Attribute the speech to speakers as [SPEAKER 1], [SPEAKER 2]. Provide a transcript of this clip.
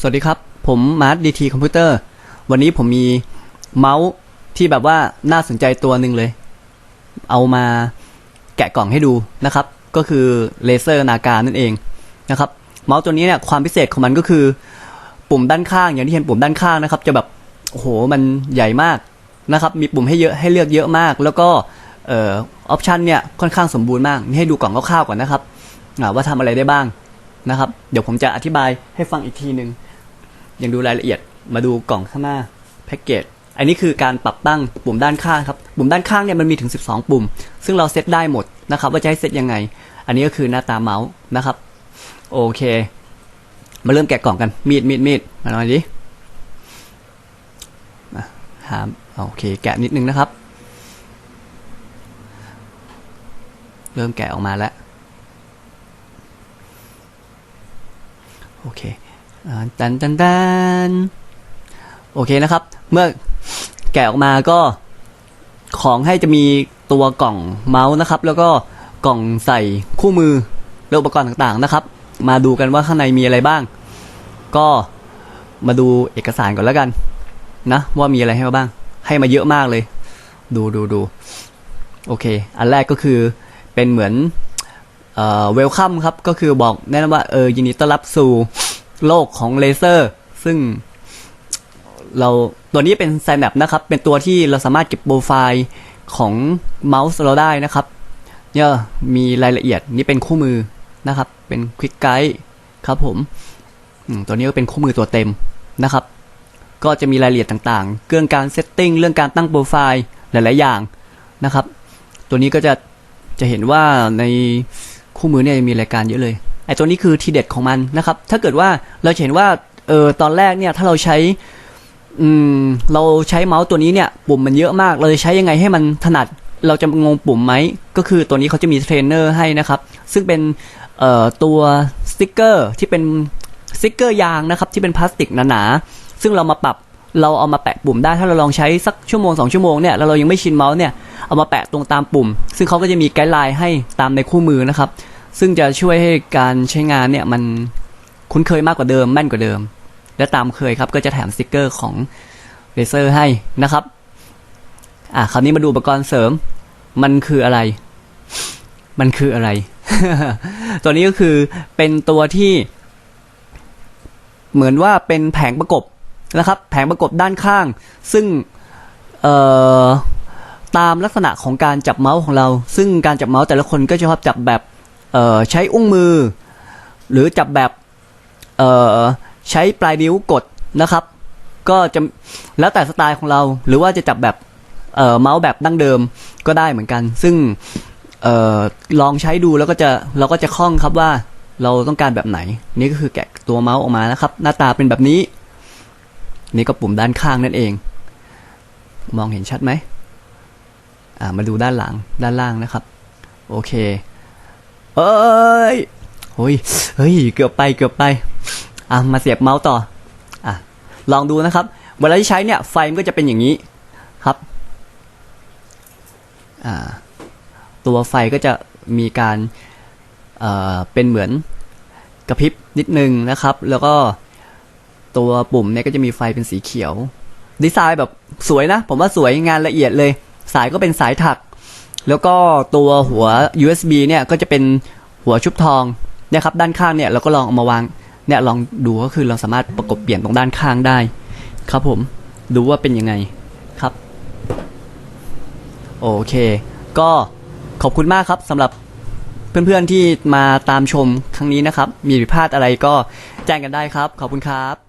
[SPEAKER 1] สวัสดีครับ ผมมาร์ทดีทีคอมพิวเตอร์ วันนี้ผมมีเมาส์ที่แบบว่าน่าสนใจตัวหนึ่งเลย เอามาแกะกล่องให้ดูนะครับ ก็คือเลเซอร์นาการนั่นเองนะครับ เมาส์ตัวนี้เนี่ยความพิเศษของมันก็คือ ปุ่มด้านข้างอย่างที่เห็นปุ่มด้านข้างนะครับ จะแบบโอ้โหมันใหญ่มากนะครับ มีปุ่มให้เยอะให้เลือกเยอะมาก แล้วก็เอ่อออปชันเนี่ยค่อนข้างสมบูรณ์มากนี่ให้ดูกล่องคร่าวๆก่อนนะครับอ่าว่าทำอะไรได้บ้างนะครับ เดี๋ยวผมจะอธิบายให้ฟังอีกทีหนึ่ง ยังดูรายละเอียดมาดูกล่องข้างหน้าแพ็กเกจอันนี้คือการปรับตั้งปุ่มด้านข้างครับปุ่มด้านข้างเนี่ยมันมีถึง 12 ปุ่ม ซึ่งเราเซตได้หมดนะครับว่าจะให้เซตยังไง อันนี้ก็คือหน้าตาเมาส์นะครับโอเค มาเริ่มแกะกล่องกันมีดมีดมีดมาหน่อยดิมาหามโอเค แกะนิดนึงนะครับ เริ่มแกะออกมาแล้วโอเค ตันตันตันโอเคนะครับ เมื่อแกะออกมาก็ของให้จะมีตัวกล่องเมาส์นะครับ แล้วก็กล่องใส่คู่มือและอุปกรณ์ต่างๆนะครับ มาดูกันว่าข้างในมีอะไรบ้าง ก็มาดูเอกสารก่อนแล้วกัน นะว่ามีอะไรให้มาบ้าง ให้มาเยอะมากเลย ดูดูดูโอเค อันแรกก็คือเป็นเหมือนเอ่อเวลคัมครับ ก็คือบอกแนะนำว่าเออยินดีต้อนรับสู่ โลกของเลเซอร์ ซึ่งเราตัวนี้เป็นไซแมปนะครับ เป็นตัวที่เราสามารถเก็บโปรไฟล์ของเมาส์เราได้นะครับ เนี่ยมีรายละเอียดนี่เป็นคู่มือนะครับ เป็นควิกไกด์ครับผมอืมตัวนี้ก็เป็นคู่มือตัวเต็มนะครับ ก็จะมีรายละเอียดต่างๆ เรื่องการเซตติ้งเรื่องการตั้งโปรไฟล์หลายๆอย่างนะครับ ตัวนี้ก็จะจะเห็นว่าในคู่มือเนี่ยมีรายการเยอะเลย ไอ้ตัวนี้คือทีเด็ดของมันนะครับ ถ้าเกิดว่าเราเห็นว่าเออตอนแรกเนี่ยถ้าเราใช้อืมเราใช้เมาส์ตัวนี้เนี่ยปุ่มมันเยอะมาก เราจะใช้ยังไงให้มันถนัด เราจะงงปุ่มไหมก็คือตัวนี้เขาจะมีเทรนเนอร์ให้นะครับ ซึ่งเป็นเอ่อตัวสติ๊กเกอร์ที่เป็นสติ๊กเกอร์ยางนะครับที่เป็นพลาสติกหนาๆซึ่งเรามาปรับเราเอามาแปะปุ่มได้ถ้าเราลองใช้สักชั่วโมงสองชั่วโมงเนี่ยแล้วเรายังไม่ชินเมาส์เนี่ยเอามาแปะตรงตามปุ่ม ซึ่งเขาก็จะมีไกด์ไลน์ให้ตามในคู่มือนะครับ ซึ่งจะช่วยให้การใช้งานเนี่ยมันคุ้นเคยมากกว่าเดิมแม่นกว่าเดิม และตามเคยครับก็จะแถมสติกเกอร์ของเลเซอร์ให้นะครับ อะคราวนี้มาดูอุปกรณ์เสริม มันคืออะไร มันคืออะไร ตัวนี้ก็คือเป็นตัวที่ เหมือนว่าเป็นแผงประกบนะครับ แผงประกบด้านข้าง ซึ่งเอ่อตามลักษณะของการจับเมาส์ของเรา ซึ่งการจับเมาส์แต่ละคนก็จะชอบจับแบบ ใช้อุ้งมือ หรือจับแบบใช้ปลายนิ้วกดนะครับ ก็จะแล้วแต่สไตล์ของเราหรือว่าจะจับแบบเมาส์แบบดั้งเดิมก็ได้เหมือนกัน ซึ่งออลองใช้ดูแล้วก็จะเราก็จะคล่องครับว่าเราต้องการแบบไหน นี่ก็คือแกะตัวเมาส์ออกมานะครับ หน้าตาเป็นแบบนี้ นี่ก็ปุ่มด้านข้างนั่นเอง มองเห็นชัดไหมมาดูด้านหลังด้านล่างนะครับ โอเค เอ้ยโอ้ย เฮ้ย เกือบไป เกือบไป อะ มาเสียบเมาส์ต่อ อะ ลองดูนะครับ เวลาที่ใช้เนี่ย ไฟมันก็จะเป็นอย่างนี้ ครับ อ่า ตัวไฟก็จะมีการ เอ่อ เป็นเหมือนกระพริบนิดนึงนะครับ แล้วก็ตัวปุ่มเนี่ยก็จะมีไฟเป็นสีเขียว ดีไซน์แบบสวยนะ ผมว่าสวยงานละเอียดเลย สายก็เป็นสายถัก แล้วก็ตัวหัว USB เนี่ยก็จะเป็นหัวชุบทองนี่ยครับด้านข้างเนี่ยเราก็ลองเอามาวางเนี่ยลองดูก็คือเราสามารถประกบเปลี่ยนตรงด้านข้างได้ ครับผมดูว่าเป็นยังไงครับ โอเค ก็ขอบคุณมากครับสำหรับเพื่อนๆที่มาตามชมครั้งนี้นะครับ มีผิดพลาดอะไรก็แจ้งกันได้ครับ ขอบคุณครับ